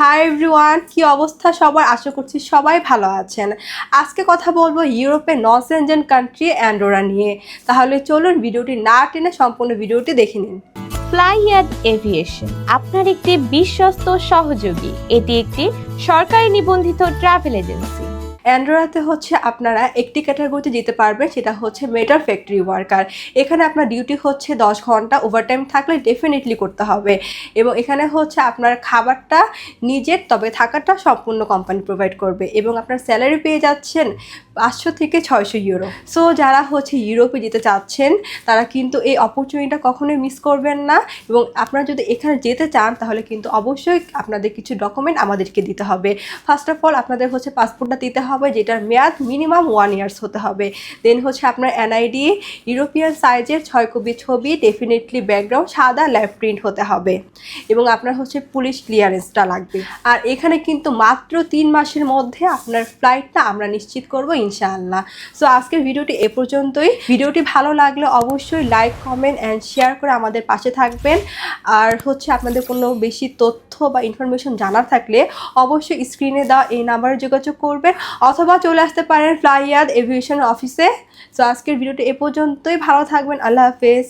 Hi everyone কি অবস্থা সবার? আশা করছি সবাই ভালো আছেন। আজকে কথা বলব ইউরোপের নন ইন্ডিয়ান কান্ট্রি অ্যান্ডোরা নিয়ে। তাহলে চলুন ভিডিওটি না টেনে সম্পূর্ণ ভিডিওটি দেখে নিন। ফ্লাইয়াদ এভিয়েশন আপনার একটি বিশ্বস্ত সহযোগী। এটি একটি সরকারি নিবন্ধিত ট্রাভেল এজেন্সি অ্যান্ডোরাতে হচ্ছে আপনারা একটি ক্যাটাগরিতে যেতে পারবেন, সেটা হচ্ছে মেটার ফ্যাক্টরি ওয়ার্কার এখানে আপনার ডিউটি হচ্ছে দশ ঘণ্টা ওভারটাইম থাকলে ডেফিনেটলি করতে হবে। এবং এখানে হচ্ছে আপনার খাবারটা নিজের, তবে থাকাটা সম্পূর্ণ কোম্পানি প্রোভাইড করবে। এবং আপনার স্যালারি পেয়ে যাচ্ছেন পাঁচশো থেকে ছয়শো ইউরো সো যারা হচ্ছে ইউরোপে যেতে চাচ্ছেন, তারা কিন্তু এই অপরচুনিটিটা কখনোই মিস করবেন না। এবং আপনারা যদি এখানে যেতে চান, তাহলে কিন্তু অবশ্যই আপনাদের কিছু ডকুমেন্ট আমাদেরকে দিতে হবে। ফার্স্ট অফ অল আপনাদের হচ্ছে পাসপোর্টটা দিতে হবে যেটার মেয়াদ মিনিমাম ওয়ান ইয়ার্স হতে হবে। দেন হচ্ছে আপনার এনআইডি ইউরোপিয়ান সাইজের ছয় কপি ছবি ডেফিনেটলি ব্যাকগ্রাউন্ড সাদা ল্যাব প্রিন্ট হতে হবে। এবং আপনার হচ্ছে পুলিশ ক্লিয়ারেন্সটা লাগবে। আর এখানে কিন্তু মাত্র তিন মাসের মধ্যে আপনার ফ্লাইটটা আমরা নিশ্চিত করব, ইনশাআল্লাহ। সো আজকের ভিডিওটি এ পর্যন্তই। ভিডিওটি ভালো লাগলে অবশ্যই লাইক কমেন্ট অ্যান্ড শেয়ার করে আমাদের পাশে থাকবেন। আর হচ্ছে আপনাদের কোনো বেশি তথ্য বা ইনফরমেশন জানার থাকলে অবশ্যই স্ক্রিনে দেওয়া এই নাম্বারে যোগাযোগ করবেন। অথবা চলে আসতে পারেন ফ্লাইয়াদ এভিয়েশন অফিসে। সো আজকের ভিডিওটি এ পর্যন্তই। ভালো থাকবেন। আল্লাহ হাফেজ।